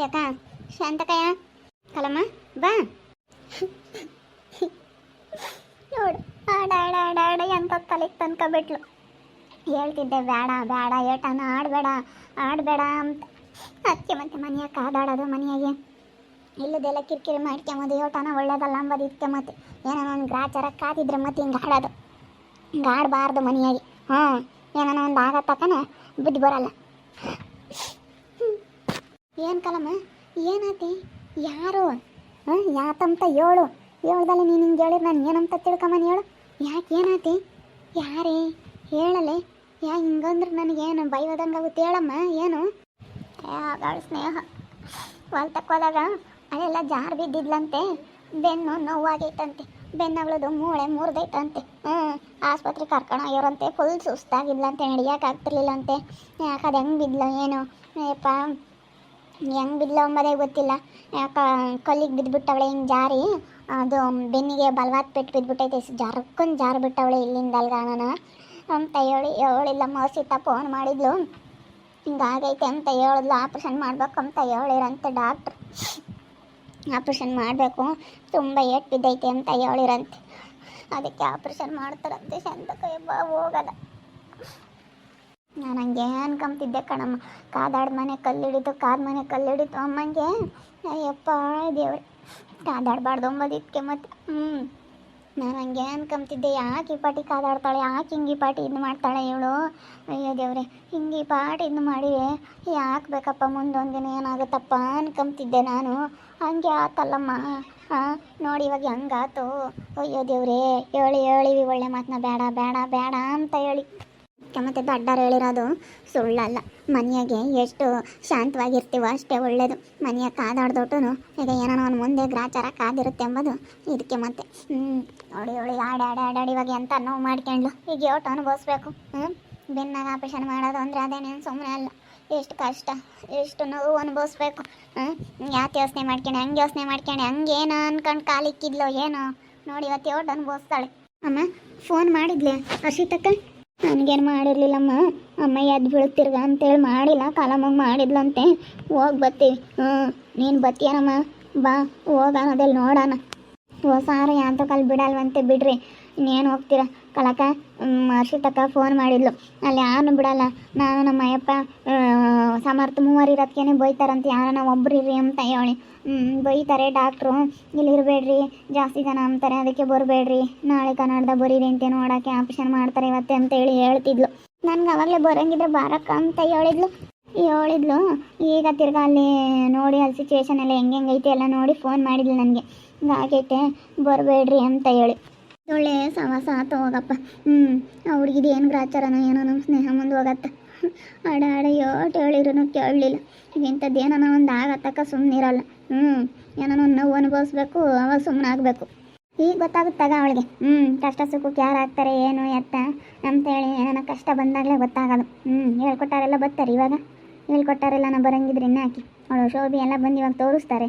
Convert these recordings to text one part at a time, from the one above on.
ಯಾಕ ಶಾಂತಕಯ್ಯ ಕಲಮ್ಮ, ಬಾ. ನೋಡು, ಆಡ ಆಡ ಆಡ ಎಂತ ತಲೆಗೆ ತಂದ್ಕೊಬಿಟ್ಲು ಹೇಳ್ತಿದ್ದೆ ಬೇಡ ಬೇಡ ಏಟನ ಆಡಬೇಡ ಆಡಬೇಡ ಅಂತ. ಅದಕ್ಕೆ ಮತ್ತೆ ಮನೆಯಾಗ ಕಾದಾಡೋದು ಮನೆಯಾಗೆ. ಇಲ್ಲದೆಲ್ಲ ಕಿರಿಕಿರಿ ಮಾಡ್ಕೊಂಬೋದು, ಏಟಾನ ಒಳ್ಳೇದಲ್ಲ ಅಂಬೋದು ಇದಕ್ಕೆ ಮತ್ತೆ. ಏನೋ ಒಂದು ಗ್ರಾಚಾರ ಕಾದಿದ್ರೆ ಮತ್ತೆ ಹಿಂಗೆ ಆಡೋದು. ಹಿಂಗೆ ಆಡಬಾರ್ದು ಮನೆಯಾಗೆ. ಹಾಂ ಏನೋ ಒಂದು ಆಗತ್ತಕನ ಬುದ್ಧಿ ಬರಲ್ಲ. ಏನು ಕಲಮ್ಮ ಏನಾತಿ? ಯಾರು? ಹಾಂ? ಯಾತಂತ ಹೇಳು ಹೇಳ್ದಲ್ಲಿ ನೀನು ಹಿಂಗೆ ಹೇಳಿದ್ರೆ ನಾನು ಏನಂತ ತಿಳ್ಕೊಂಬನಿ ಹೇಳು? ಯಾಕೆ ಏನಾತಿ? ಯಾರೇ? ಹೇಳಲೆ? ಯಾ ಹಿಂಗಂದ್ರೆ ನನಗೇನು ಬೈವದಂಗಾಗುತ್ತೆ ಹೇಳಮ್ಮ? ಏನು? ಯಾಗಳ ಸ್ನೇಹ. ಹೊಲ್ತಕ್ಕೆ ಹೋದಾಗ ಅಲ್ಲೆಲ್ಲ ಜಾರು ಬಿದ್ದಿದ್ಲಂತೆ. ಬೆನ್ನು ನೋವಾಗೈತಂತೆ. ಬೆನ್ನಗಳದು ಮೂಳೆ ಮುರಿದೈತಂತೆ. ಹ್ಞೂ, ಆಸ್ಪತ್ರೆ ಕರ್ಕೊಂಡು ಹೋಗ್ಯಾರಂತೆ. ಫುಲ್ ಸುಸ್ತಾಗಿದ್ಲಂತೆ ನಡಿಯೋಕ್ಕಾಗ್ತಿರ್ಲಿಲ್ಲಂತೆ ಯಾಕೆ ಅದು ಹೆಂಗೆ ಬಿದ್ಲು, ಏನು? ಯಪ್ಪ ಹೆಂಗೆ ಬಿದ್ಲು ಅಂಬೋದೇ ಗೊತ್ತಿಲ್ಲ. ಯಾಕ ಕಲ್ಲಿಗೆ ಬಿದ್ದುಬಿಟ್ಟವಳೆ ಹಿಂಗೆ ಜಾರಿ. ಅದು ಬೆನ್ನಿಗೆ ಬಲವಾದ ಪೆಟ್ಟು ಬಿದ್ದುಬಿಟ್ಟೈತೆ ಜಾರಕ್ಕೊಂದು ಜಾರು ಬಿಟ್ಟವಳೆ ಇಲ್ಲಿಂದ ಅಲ್ಗಾಣನ. ಅಂತ ಹೇಳಿ ಹೇಳಿಲ್ಲ ಮೋಸಿತ ಫೋನ್ ಮಾಡಿದ್ಲು. ಹಿಂಗಾಗೈತೆ ಅಂತ ಹೇಳಿದ್ಲು. ಆಪ್ರೇಷನ್ ಮಾಡ್ಬೇಕು ಅಂತ ಹೇಳಿರಂತೆ ಡಾಕ್ಟ್ರು. ಆಪ್ರೇಷನ್ ಮಾಡಬೇಕು. ತುಂಬ ಏಟ್ ಬಿದ್ದೈತೆ ಅಂತ ಹೇಳಿರಂತೆ. ಅದಕ್ಕೆ ಆಪ್ರೇಷನ್ ಮಾಡ್ತಾರಂತೆ. ಕೈ ಬಾ ಹೋಗದ. ನಾನು ಹಂಗೆ ಅನ್ಕೊಂತಿದ್ದೆ ಕಣಮ್ಮ. ಕಾದಾಡ್ ಮನೆ ಕಲ್ಲಿಡಿತು, ಕಾದ ಮನೆ ಕಲ್ಲಿಡಿತು ಅಮ್ಮಂಗೆ. ಅಯ್ಯಪ್ಪ, ದೇವ್ರೆ. ಕಾದಾಡಬಾರ್ದು ಅಂಬೋದಿತ್ಕೆ ಮತ್ತೆ. ಹ್ಞೂ ನಾನು ಹಂಗೆ ಅನ್ಕೊಂತಿದ್ದೆ ಯಾಕೆ ಈ ಪಾಟಿ ಕಾದಾಡ್ತಾಳೆ, ಯಾಕೆ ಹಿಂಗೆ ಈ ಪಾಟಿ ಇದು ಮಾಡ್ತಾಳೆ ಇವಳು ಅಯ್ಯೋ ದೇವ್ರೆ, ಹಿಂಗೆ ಈ ಪಾಟಿ ಇದು ಮಾಡಿ ಯಾಕೆ ಬೇಕಪ್ಪ ಮುಂದೊಂದು ದಿನ ಏನಾಗುತ್ತಪ್ಪ ಅನ್ಕೊಂತಿದ್ದೆ ನಾನು. ಹಂಗೆ ಆತಲ್ಲಮ್ಮ. ಹಾಂ ನೋಡಿ ಇವಾಗ ಹೆಂಗಾತು. ಅಯ್ಯೋ ದೇವ್ರೇ, ಹೇಳಿ ಹೇಳಿ ಒಳ್ಳೆ ಮಾತನ್ನ ಬೇಡ ಬೇಡ ಬೇಡ ಅಂತ ಹೇಳಿ. ಮತ್ತೆ ದೊಡ್ಡರು ಹೇಳಿರೋದು ಸುಳ್ಳಲ್ಲ ಮನೆಯಾಗೆ ಎಷ್ಟು ಶಾಂತವಾಗಿರ್ತೀವೋ ಅಷ್ಟೇ ಒಳ್ಳೇದು. ಮನೆಯಾಗೆ ಕಾದಾಡ್ದೊಟ್ಟು ಈಗ ಏನೋ ಒಂದು ಮುಂದೆ ಗ್ರಾಚಾರ ಕಾದಿರುತ್ತೆ ಎಂಬುದು ಇದಕ್ಕೆ ಮತ್ತೆ. ಹ್ಞೂ ನೋಡಿ ನೋಡಿ ಆಡಿ ಆಡಿ ಆಡಾಡಿ ಇವಾಗ ಎಂತ ನೋವು ಮಾಡ್ಕೊಂಡ್ಲು. ಈಗ ಯೋಟು ಅನುಭವಿಸ್ಬೇಕು ಹ್ಞೂ ಬೆನ್ನಾಗ ಆಪರೇಷನ್ ಮಾಡೋದು ಅಂದರೆ ಅದೇನೇನು ಸುಮ್ಮನೆ ಅಲ್ಲ. ಎಷ್ಟು ಕಷ್ಟ, ಎಷ್ಟು ನೋವು ಅನುಭವಿಸ್ಬೇಕು ಹ್ಞೂ ಯಾಕೆ ಯೋಚನೆ ಮಾಡ್ಕೊಂಡು, ಹಂಗೆ ಯೋಚನೆ ಮಾಡ್ಕೊಂಡು, ಹಂಗೆ ಅನ್ಕೊಂಡು ಕಾಲಿಕ್ಕಿದ್ಲೋ ಏನೋ. ನೋಡಿ ಇವತ್ತು ಯೋಟು ಅನುಭವಿಸ್ತಾಳೆ ಅಮ್ಮ ಫೋನ್ ಮಾಡಿದ್ಲೆ? ಹರ್ಷಿತಕ್ಕ? ನನಗೇನು ಮಾಡಿರ್ಲಿಲ್ಲಮ್ಮ? ಅಮ್ಮ ಎದ್ದು ಬೀಳ್ತಿರ್ಗ ಅಂತೇಳಿ ಮಾಡಿಲ್ಲ ಕಾಲಮ್ಮಗೆ ಮಾಡಿದ್ಲಂತೆ. ಹೋಗಿ ಬತ್ತೀವಿ ಹ್ಞೂ, ನೀನು ಬತ್ತೀಯನಮ್ಮ? ಬಾ, ಹೋಗ ಅದೆಲ್ಲ ನೋಡೋಣ. ಓ, ಸಾರ ಯಾಂತ ಕಲ್ ಬಿಡಲ್ವಂತೆ ಬಿಡ್ರಿ. ಇನ್ನೇನು ಹೋಗ್ತೀರ? ಕಲಕ ಹರ್ಷಿತಕ್ಕ ಫೋನ್ ಮಾಡಿದ್ಲು. ಅಲ್ಲಿ ಯಾರನ್ನು ಬಿಡಲ್ಲ. ನಾನು ನಮ್ಮ ಅಯ್ಯಪ್ಪ ಸಮರ್ಥ ಮೂವರು ಇರೋದಕ್ಕೇನೆ ಬೈತಾರಂತೆ ಯಾರನ್ನ ಒಬ್ರು ಇರ್ರಿ ಅಂತ ಹೇಳಿ. ಬೈತಾರೆ ಡಾಕ್ಟ್ರು. ಇಲ್ಲಿ ಇರಬೇಡ್ರಿ, ಜಾಸ್ತಿ ಜನ ಅಂತಾರೆ, ಅದಕ್ಕೆ ಬರಬೇಡ್ರಿ. ನಾಳೆ ಕನ್ನಡದ ಬರೀರಿ ಅಂತ ನೋಡೋಕ್ಕೆ ಆಪ್ರೇಷನ್ ಮಾಡ್ತಾರೆ ಇವತ್ತೆ ಅಂತ ಹೇಳಿ ಹೇಳ್ತಿದ್ಲು. ನನ್ಗೆ ಅವಾಗಲೇ ಬರೋಂಗಿದ್ರೆ ಬಾರಕ್ಕ ಅಂತ ಹೇಳಿದ್ಲು. ಹೇಳಿದ್ಲು. ಈಗ ತಿರ್ಗಾ ಅಲ್ಲಿ ನೋಡಿ, ಅಲ್ಲಿ ಸಿಚುವೇಶನ್ ಎಲ್ಲ ಹೆಂಗೆ ಐತೆ ಎಲ್ಲ ನೋಡಿ ಫೋನ್ ಮಾಡಿದ್ಲು ನನಗೆ. ಹಿಂಗಾಗೈತೆ ಬರಬೇಡ್ರಿ ಅಂತ ಹೇಳಿ. ಒಳ್ಳೆ ಸವಾಸ ಆತ ಹೋಗಪ್ಪ. ಹ್ಞೂ ಆ ಹುಡುಗಿದು ಏನು ಗ್ರಾಚಾರನೋ ಏನೋ ನಮ್ಮ ಸ್ನೇಹ ಮುಂದೆ ಹೋಗತ್ತೆ. ಅಡ ಅಡ ಯೋಟ್ ಹೇಳಿರೋನು ಕೇಳಲಿಲ್ಲ. ಇಂಥದ್ದು ಏನೋ ಒಂದು ಆಗತ್ತಕ್ಕ ಸುಮ್ಮನಿರಲ್ಲ ಹ್ಞೂ ಏನೋ ಒಂದು ನೋವು ಅನುಭವಿಸ್ಬೇಕು ಅವಾಗ ಸುಮ್ಮನೆ ಆಗಬೇಕು. ಈಗ ಗೊತ್ತಾಗುತ್ತಾಗ ಅವಳಿಗೆ. ಹ್ಞೂ ಕಷ್ಟ ಸುಖಕ್ಕೆ ಯಾರು ಆಗ್ತಾರೆ, ಏನು, ಎತ್ತ ಅಂತೇಳಿ ಏನೋ ಕಷ್ಟ ಬಂದಾಗಲೇ ಗೊತ್ತಾಗೋದು ಹ್ಞೂ ಹೇಳ್ಕೊಟ್ಟಾರೆಲ್ಲ ಬರ್ತಾರೆ ಇವಾಗ. ಹೇಳ್ಕೊಟ್ಟಾರೆಲ್ಲ ನಾ ಬರಂಗಿದ್ರೆ ಹಾಕಿ ಅವಳು ಶೋಭಿ ಎಲ್ಲ ಬಂದು ಇವಾಗ ತೋರಿಸ್ತಾರೆ.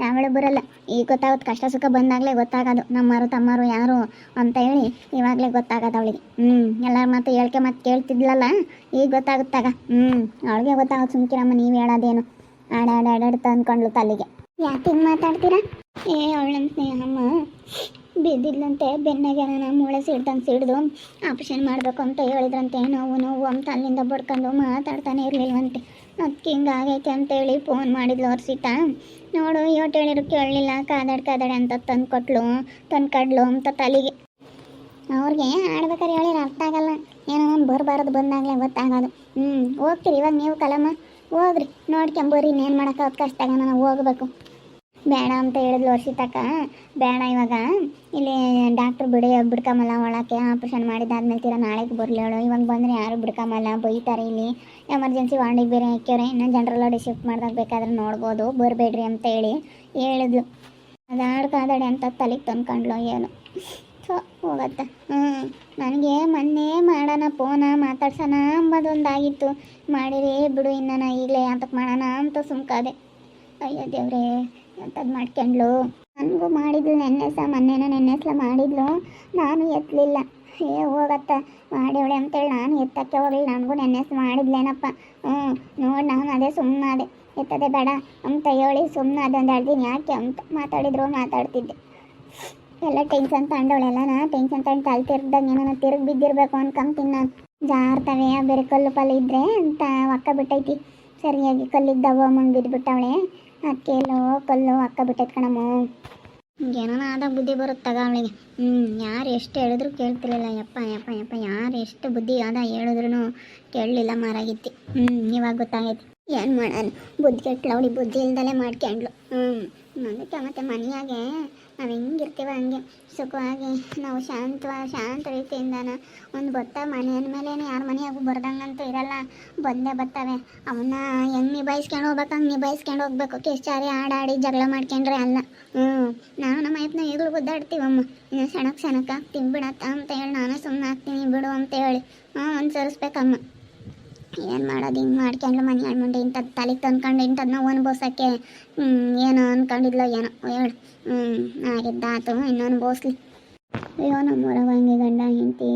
ಯಾವಳು ಬರಲ್ಲ. ಈಗ ಗೊತ್ತಾಗುತ್ತೆ ಕಷ್ಟ ಸುಖ ಬಂದಾಗಲೇ ಗೊತ್ತಾಗೋದು. ನಮ್ಮರು ತಮ್ಮರು ಯಾರು ಅಂತ ಹೇಳಿ ಇವಾಗಲೇ ಗೊತ್ತಾಗೋದು ಅವಳಿಗೆ. ಹ್ಞೂ, ಎಲ್ಲರ ಮಾತು ಹೇಳ್ಕೆ ಮತ್ತೆ ಕೇಳ್ತಿದ್ಲಲ್ಲ? ಈಗ ಗೊತ್ತಾಗುತ್ತಾಗ ಹ್ಞೂ, ಅವಳಿಗೆ ಗೊತ್ತಾಗುತ್ತೆ ಸುಮ್ಕಿರಮ್ಮ, ನೀವು ಹೇಳೋದೇನು. ಆಡಾಡಾಡಾಡ್ತ ಅಂದ್ಕೊಂಡ್ಲು ತಲ್ಲಿಗೆ ಯಾಕೆ ಹಿಂಗೆ ಮಾತಾಡ್ತೀರಾ? ಏ ಅವಳಂತ ಸ್ನೇಹಮ್ಮ. ಬಿದ್ದಿದ್ಲಂತೆ, ಬೆನ್ನಾಗೆ ನಾನು ಮೂಳೆ ಸಿಡ್ದಂಗೆ ಸಿಡ್ದು ಆಪ್ರೇಷನ್ ಮಾಡಬೇಕು ಅಂತ ಹೇಳಿದ್ರಂತೆ. ನೋವು ನೋವು ಅಂತ ಅಲ್ಲಿಂದ ಬಡ್ಕೊಂಡು ಮಾತಾಡ್ತಾನೆ ಇರಲಿಲ್ವಂತೆ. ಅದಕ್ಕೆ ಹಿಂಗಾಗೈತೆ ಅಂತೇಳಿ ಫೋನ್ ಮಾಡಿದ್ಲು ಸೀತಾ ನೋಡು ಇವತ್ತು ಹೇಳಿರು ಕೇಳಲಿಲ್ಲ. ಕಾದಾಡ್, ಕಾದಾಡೆ ಅಂತ ತಂದು ಕೊಟ್ಲು ತಂದು ಕಡ್ಲು ಅಂತ ತಲೆಗೆ. ಅವ್ರಿಗೆ ಆಡ್ಬೇಕಾದ್ರೆ ಹೇಳಿರ ಅರ್ಥ ಆಗಲ್ಲ. ಏನೋ ಒಂದು ಬರಬಾರದು ಬಂದಾಗಲೇ ಗೊತ್ತಾಗೋದು. ಹ್ಞೂ ಹೋಗ್ತೀರಿ ಇವಾಗ ನೀವು ಕಲಮ್ಮ. ಹೋಗ್ರಿ ನೋಡ್ಕೊಂಬರ್ರಿ ಇನ್ನೇನು ಮಾಡೋಕ್ಕಾಗತ್ತೆ ಕಷ್ಟ ನಾವು ಹೋಗ್ಬೇಕು. ಬೇಡ ಅಂತ ಹೇಳಿದ್ಲು ವರ್ಷಿತಕ್ಕ ಬೇಡ ಇವಾಗ. ಇಲ್ಲಿ ಡಾಕ್ಟ್ರು ಬಿಡಿ, ಬಿಡ್ಕಮಲ್ಲ ಒಳಕ್ಕೆ ಆಪ್ರೇಷನ್ ಮಾಡಿದಾದ್ಮೇಲೆ ತೀರಾ ನಾಳೆಗೆ ಬರಲಿ ಹೇಳು. ಇವಾಗ ಬಂದರೆ ಯಾರು ಬಿಡ್ಕಮಲ್ಲ, ಬೈತಾರೆ ಇಲ್ಲಿ. ಎಮರ್ಜೆನ್ಸಿ ವಾರ್ಡಿಗೆ ಬೇರೆ ಹಾಕ್ಯವ್ರೆ. ಇನ್ನೂ ಜನರಲ್ ಶಿಫ್ಟ್ ಮಾಡ್ದಾಗ ಬೇಕಾದ್ರೆ ನೋಡ್ಬೋದು. ಬರಬೇಡ್ರಿ ಅಂತ ಹೇಳಿ ಹೇಳಿದ್ಲು. ಅದಾಡ್ ಕಾದಾಡಿ ಅಂತ ತಲೆಗೆ ತಂದ್ಕೊಂಡ್ಲು ಏನು. ಸೊ ಹೋಗತ್ತೆ. ಹ್ಞೂ ನನಗೆ ಮೊನ್ನೆ ಮಾಡೋಣ, ಫೋನ ಮಾತಾಡ್ಸೋಣ ಅಂಬೋದೊಂದಾಗಿತ್ತು. ಮಾಡಿರಿ ಬಿಡು ಇನ್ನ ಈಗಲೇ ಅಂತಕ್ಕೆ ಮಾಡೋಣ ಅಂತ ಸುಮ್ಕಾದೆ. ಅಯ್ಯೋ ದೇವ್ರೇ. ಎಂಥದ್ದು ಮಾಡ್ಕೊಂಡ್ಲು? ನನಗೂ ಮಾಡಿದ್ಲು, ನೆನ್ನೆ ಸಹ ಮೊನ್ನೆನೋ ನೆನ್ನೆ ಸಲ ಮಾಡಿದ್ಲು. ನಾನು ಎತ್ತಲಿಲ್ಲ ಏ, ಹೋಗತ್ತ. ಮಾಡಿವಳೆ ಅಂತೇಳಿ ನಾನು ಎತ್ತಕ್ಕೆ ಹೋಗಲಿಲ್ಲ. ನನಗೂ ನೆನ್ನೆ ಮಾಡಿದ್ಲೇನಪ್ಪ. ಹ್ಞೂ ನೋಡಿ ನಾನು ಅದೇ ಸುಮ್ಮನಾದೆ ಎತ್ತದೆ ಬೇಡ ಅಂತ ಹೇಳಿ ಸುಮ್ಮನೆ ಅದೊಂದು ಎರಡು ದಿನ ಯಾಕೆ ಅಂತ ಮಾತಾಡಿದ್ರು, ಮಾತಾಡ್ತಿದ್ದೆ. ಎಲ್ಲ ಟೆನ್ಷನ್ ತಗೊಂಡವಳೆಲ್ಲ ನಾ. ಟೆನ್ಷನ್ ತಗೊಂಡು ತಲೆ ತಿರ್ಗ್ದಂಗೆ ಏನೋ ತಿರುಗಿ ಬಿದ್ದಿರ್ಬೇಕು ಅನ್ಕೊಂತೀನಿ ನಾನು. ಜಾರ್ತವೆ, ಬೇರೆ ಕಲ್ಲು ಪಲ್ಲು ಇದ್ರೆ ಅಂತ ಒಕ್ಕ ಬಿಟ್ಟೈತಿ. ಸರಿಯಾಗಿ ಕಲ್ಲಿದ್ದವ ಮಂಗ್ ಬಿದ್ದುಬಿಟ್ಟವಳೆ ಅದಕ್ಕೆ ಕಲ್ಲೋ ಅಕ್ಕ ಬಿಟ್ಟೈತೆ ಕಣಮ್ಮ. ಏನೋ ಆದಾಗ ಬುದ್ಧಿ ಬರುತ್ತಾಗ ಅವಳಿಗೆ. ಹ್ಞೂ ಯಾರು ಎಷ್ಟು ಹೇಳಿದ್ರು ಕೇಳ್ತಿರಲಿಲ್ಲ. ಯಪ್ಪ ಯಪ್ಪ ಯಪ್ಪ, ಯಾರು ಎಷ್ಟು ಬುದ್ಧಿ ಆದ ಹೇಳಿದ್ರು ಕೇಳಲಿಲ್ಲ ಮಾರಾಗಿತ್ತಿ. ಹ್ಞೂ ಇವಾಗ ಗೊತ್ತಾಗೈತಿ. ಏನು ಮಾಡೋಣ ಬುದ್ಧಿ ಕೆಟ್ಲ ಅವಳಿಗೆ ಬುದ್ಧಿ ಇಲ್ದಲೇ ಮಾಡ್ಕೊಂಡ್ಳು ಹ್ಞೂ ಅದಕ್ಕೆ ಮತ್ತೆ ಮನೆಯಾಗೆ ನಾವು ಹೆಂಗಿರ್ತೀವ ಹಂಗೆ, ಸುಖವಾಗಿ, ನಾವು ಶಾಂತ ಶಾಂತ ರೀತಿಯಿಂದನ ಒಂದು ಗೊತ್ತ ಮನೆ ಅಂದಮೇಲೆ ಯಾರ ಮನೆಯಾಗೂ ಬರ್ದಂಗಂತೂ ಇರಲ್ಲ. ಬಂದೇ ಬರ್ತವೆ. ಅವನ್ನ ಹೆಂಗೆ ನಿಭಾಯಿಸ್ಕೊಂಡು ಹೋಗ್ಬೇಕು ಹಂಗೆ ನಿಭಾಯಿಸ್ಕೊಂಡು ಹೋಗ್ಬೇಕು. ಕಿಸ್ಚಾರಿ ಆಡಾಡಿ ಜಗಳ ಮಾಡ್ಕೊಂಡ್ರೆ ಅಲ್ಲ. ಹ್ಞೂ ನಾನು ನಮ್ಮ ಯತ್ನ ಈಗಲೂ ಗುದ್ದಾಡ್ತೀವಮ್ಮ. ಇನ್ನು ಸಣಕ್ ಸಣಕ್ ಹಾಕ್ತೀನಿ ಬಿಡತ್ತ ಅಂತ ಹೇಳಿ ನಾನು ಸುಮ್ಮನೆ ಹಾಕ್ತೀನಿ ಬಿಡು ಅಂತ ಹೇಳಿ. ಹ್ಞೂ ಅನುಸರಿಸ್ಬೇಕಮ್ಮ. ಏನು ಮಾಡೋದು? ಹಿಂಗೆ ಮಾಡ್ಕೊಂಡು ಮನೆ ಮುಂದೆ ಇಂಥದ್ದು ತಲೆಗೆ ತಂದ್ಕೊಂಡು ಇಂಥದ್ದು ನಾವು ಅನ್ಬೋಸಕ್ಕೆ ಹ್ಞೂ ಏನೋ ಅನ್ಕೊಂಡಿದ್ಲೋ ಏನೋ, ಹೇಳು. ಹ್ಞೂ ಆಗಿದ್ದಾತು, ಇನ್ನೂ ಅನ್ಬೋಸ್ಲಿ ಅಯ್ಯೋ ನಮ್ಮೂರ ಹಂಗೆ ಗಂಡ, ಹೆಂಡತಿ.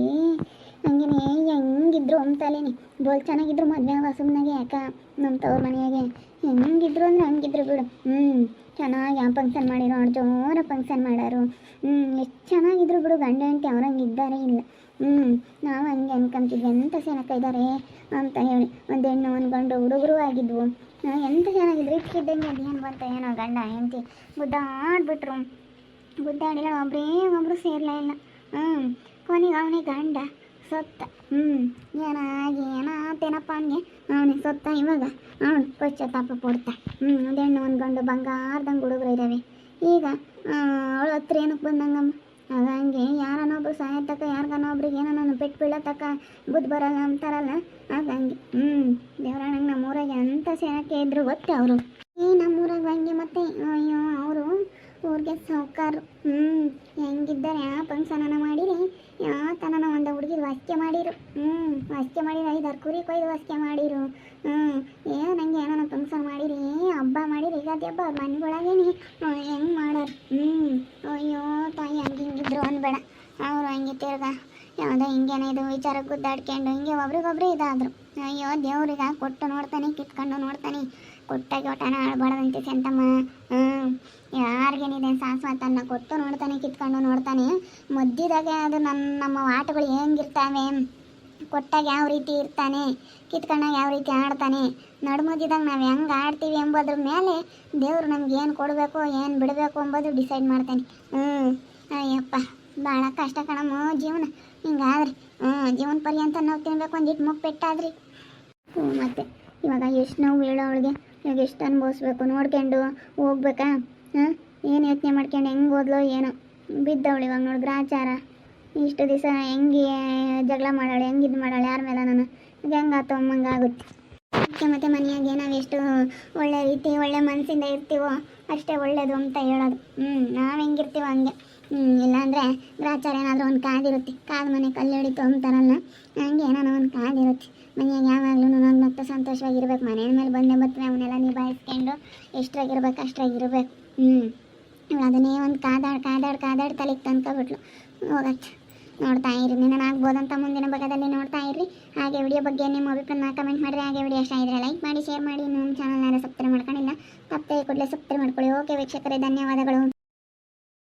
ಹಂಗೇನೆ, ಹೆಂಗಿದ್ರು ಅಂತಾಲೇನೆ ಬೋಲ್ ಚೆನ್ನಾಗಿದ್ರು ಆಗ ಸುಮ್ಮನೆಗೆ ಯಾಕ? ನಮ್ಮ ತವ್ರ ಮನೆಯಾಗೆ. ಹೆಂಗಿದ್ರು ಅಂದ್ರೆ ಹಂಗಿದ್ರು ಬಿಡು. ಹ್ಞೂ ಚೆನ್ನಾಗಿ ಆ ಫಂಕ್ಷನ್ ಮಾಡಿರೋ ಅವ್ರು ಜೋರ ಫಂಕ್ಷನ್ ಮಾಡೋರು. ಹ್ಞೂ ಎಷ್ಟು ಚೆನ್ನಾಗಿದ್ರು ಬಿಡು ಗಂಡ ಹೆಂಡತಿ ಅವ್ರಂಗೆ ಇದ್ದಾರೆ ಇಲ್ಲ. ಹ್ಞೂ ನಾವು ಹಂಗೆ ಅನ್ಕೊಂತಿದ್ವಿ. ಎಂಥ ಸೆನಕ ಇದ್ದಾರೆ ಅಂತ ಹೇಳಿ ಒಂದು ಹೆಣ್ಣು, ಒಂದು ಗಂಡು ಹುಡುಗರು ಆಗಿದ್ವು. ಎಂಥ ಚೆನ್ನಾಗಿದ್ರು ಇಟ್ಕಿದ್ದಂಗೆ ಅದು ಏನು ಬಂತ ಏನೋ ಗಂಡ, ಹೆಂಡತಿ. ಗುದ್ದಾಡ್ಬಿಟ್ರು. ಗುದ್ದಾಡಿಲ್ಲ ಒಬ್ಬರೇ ಒಬ್ಬರು ಸೇರಲೇ ಇಲ್ಲ. ಹ್ಞೂ ಕೊನೆಗೆ ಅವನೇ ಗಂಡ. ಸೊತ್ತ. ಹ್ಞೂ ಏನಾಗಿ ಏನಾತೇನಪ್ಪ ಅವನಿಗೆ? ಅವನಿಗೆ ಸತ್ತ ಇವಾಗ. ಅವನು ಪಶ್ಚಾತ್ತಾಪ ಪಡ್ತ. ಹ್ಞೂ ಒಂದು ಹೆಣ್ಣು, ಒಂದು ಗಂಡು, ಬಂಗಾರದಂಗೆ ಹುಡುಗರು ಇದ್ದಾವೆ ಈಗ ಅವಳು ಹತ್ರ ಏನಕ್ಕೆ ಬಂದಂಗಮ್ಮ? ಅದಂಗೆ ಯಾರನ್ನೊಬ್ರು ಸಾಯತಕ್ಕ ಒಬ್ರಿಗೆ ನಾನು ಪೆಟ್ಟು ಬೀಳತಕ್ಕ, ಬುದ್ಧಿ ಬರಲ್ಲ ಅಂತಾರಲ್ಲ? ಅದಂಗೆ ಹ್ಮ್ ಹ್ಞೂ ದೇವರಾಣಂಗೆ ನಮ್ಮೂರಾಗೆ ಅಂತ ಸೇನಕ್ಕೆ ಇದ್ರು ಗೊತ್ತೆ ಅವರು. ಈ ನಮ್ಮೂರಾಗ ಹಂಗೆ ಮತ್ತೆ, ಅಯ್ಯೋ, ಅವರು ಊರಿಗೆ ಸಾವುಕಾರು. ಹ್ಞೂ ಹೆಂಗಿದ್ದಾರೆ? ಆ ಫಂಕ್ಷನನ ಮಾಡಿರಿ. ಯಾವ ತನನ ಒಂದು ಹುಡುಗಿದ ವಸ್ಕೆ ಮಾಡಿರು. ಹ್ಞೂ ವಸ್ಕೆ ಮಾಡಿರಿ ಐದಾರು ಕುರಿ ಕೊಯ್ದು ವಸ್ಕೆ ಮಾಡಿರು. ಹ್ಞೂ ಏ, ನಂಗೆ ಏನೋ ಫಂಕ್ಷನ್ ಮಾಡಿರಿ? ಹಬ್ಬ ಮಾಡಿರಿ. ಯುಗಾದಿ ಹಬ್ಬ, ಅವ್ರ ಮನೆಗೊಳಗೇನಿ. ಹೆಂಗೆ ಮಾಡೋರು? ಹ್ಞೂ ಅಯ್ಯೋ, ತಾಯಿ ಹಂಗೆ ಹಿಂಗಿದ್ರು ಬೇಡ ಅವರು ಹಂಗೆ ತಿರ್ಗ ಯಾವುದೋ ಹಿಂಗೇನೋ ಇದು ವಿಚಾರ ಗುದ್ದಾಡ್ಕೊಂಡು ಹಿಂಗೆ ಒಬ್ರಿಗೊಬ್ರು ಇದಾದ್ರು. ಅಯ್ಯೋ, ದೇವ್ರಿಗೆ ಕೊಟ್ಟು ನೋಡ್ತಾನೆ, ಕಿತ್ಕೊಂಡು ನೋಡ್ತಾನೆ. ಕೊಟ್ಟಾಗ ಒಟನ ಆಳ್ಬಾರ್ದಂತೆ ಸಂತಮ್ಮ ಹ್ಞೂ ಯಾರಿಗೇನಿದೆ ಶಾಶ್ವತನ್ನ ಕೊಟ್ಟು ನೋಡ್ತಾನೆ, ಕಿತ್ಕೊಂಡು ನೋಡ್ತಾನೆ. ಮಧ್ಯದಾಗ ಅದು ನಮ್ಮ ನಮ್ಮ ಆಟಗಳು ಹೆಂಗಿರ್ತಾವೆ? ಕೊಟ್ಟಾಗ ಯಾವ ರೀತಿ ಇರ್ತಾನೆ? ಕಿತ್ಕೊಂಡಾಗ ಯಾವ ರೀತಿ ಆಡ್ತಾನೆ? ನಡುಮಧ್ಯದಾಗ ನಾವು ಹೆಂಗೆ ಆಡ್ತೀವಿ ಎಂಬುದ್ರ ಮೇಲೆ ದೇವ್ರು ನಮ್ಗೆ ಏನು ಕೊಡಬೇಕು, ಏನು ಬಿಡಬೇಕು ಎಂಬುದು ಡಿಸೈಡ್ ಮಾಡ್ತಾನೆ. ಹ್ಞೂ ಅಯ್ಯಪ್ಪ ಭಾಳ ಕಷ್ಟ ಕಣಮ್ಮ ಜೀವನ. ಹಿಂಗಾದ್ರಿ ಹ್ಞೂ ಜೀವನ ಪರ್ಯಂತ ನಾವು ತಿನ್ಬೇಕು ಒಂದಿಟ್ಟು ಮುಪ್ಪು ಪೆಟ್ಟಾದ್ರಿ ಹ್ಞೂ ಮತ್ತೆ ಇವಾಗ ಎಷ್ಟು ನೋವು ಹೇಳೋ ಅವಳಿಗೆ. ಇವಾಗ ಎಷ್ಟು ಅನುಭವಿಸ್ಬೇಕು ನೋಡ್ಕೊಂಡು ಹೋಗ್ಬೇಕಾ? ಹಾಂ? ಏನು ಯೋಚನೆ ಮಾಡ್ಕೊಂಡು ಹೆಂಗೆ ಓದ್ಲೋ ಏನೋ. ಬಿದ್ದವಳು ಇವಾಗ ನೋಡಿ ಗ್ರಾಚಾರ. ಇಷ್ಟು ದಿವಸ ಹೆಂಗೆ ಜಗಳ ಮಾಡಾಳೆ, ಹೆಂಗೆ ಇದು ಮಾಡಾಳೆ, ಯಾರ ಮೇಲೆ ನಾನು? ಹೆಂಗಾತು ಅಮ್ಮಂಗೆ ಆಗುತ್ತೆ. ಅದಕ್ಕೆ ಮತ್ತೆ ಮನೆಯಾಗೆ ನಾವು ಎಷ್ಟು ಒಳ್ಳೆ ರೀತಿ, ಒಳ್ಳೆ ಮನಸ್ಸಿಂದ ಇರ್ತೀವೋ ಅಷ್ಟೇ ಒಳ್ಳೇದು ಅಂತ ಹೇಳೋದು. ಹ್ಞೂ, ನಾವು ಹೆಂಗಿರ್ತೀವೋ ಹಂಗೆ. ಹ್ಞೂ, ಇಲ್ಲಾಂದರೆ ಗ್ರಾಚಾರ ಏನಾದರೂ ಒಂದು ಕಾದಿರುತ್ತೆ. ಕಾದ ಮನೆ ಕಲ್ಲು ಹಿಡಿತು ಅಂತಾರಲ್ಲ, ಹಂಗೆ ಏನಾನ ಒಂದು ಕಾದಿರುತ್ತೆ. ಮನೆಯಾಗ ಯಾವಾಗಲೂ ನನ್ನ ಮತ್ತೆ ಸಂತೋಷವಾಗಿರ್ಬೇಕು. ಮನೆ ಮೇಲೆ ಬಂದೆ ಬರ್ತೀನಿ, ಅವನ್ನೆಲ್ಲ ನಿಭಾಯಿಸ್ಕೊಂಡು ಎಷ್ಟ್ರಾಗಿರ್ಬೇಕು, ಅಷ್ಟ್ರಾಗಿರ್ಬೇಕು. ಹ್ಞೂ ಅದನ್ನೇ ಒಂದು ಕಾದಾಡ್ ಕಾದಾಡ್ ಕಾದಾಡ್ ತಲೆಗೆ ತಂದ್ಕೊಬಿಟ್ಲು. ಹೋಗತ್ತೆ. ನೋಡ್ತಾ ಇರಿ ನಾನು ಆಗ್ಬೋದಂತ ಮುಂದಿನ ಭಾಗದಲ್ಲಿ ನೋಡ್ತಾ ಇರಿ. ಹಾಗೆ ವಿಡಿಯೋ ಬಗ್ಗೆ ನಿಮ್ಮ ಅಭಿಪ್ರಾಯ ಕಮೆಂಟ್ ಮಾಡಿರಿ. ಹಾಗೆ ವಿಡಿಯೋ ಇಷ್ಟ ಇದ್ರೆ ಲೈಕ್ ಮಾಡಿ ಶೇರ್ ಮಾಡಿ. ನಮ್ಮ ಚಾನಲ್ನ ಸಬ್ಸ್ಕ್ರೈಬ್ ಮಾಡ್ಕೊಂಡಿಲ್ಲ ತಪ್ಪೇ ಕೂಡಲೇ ಸಬ್ಸ್ಕ್ರೈಬ್ ಮಾಡ್ಕೊಳ್ಳಿ. ಓಕೆ ವೀಕ್ಷಕರೇ, ಧನ್ಯವಾದಗಳು.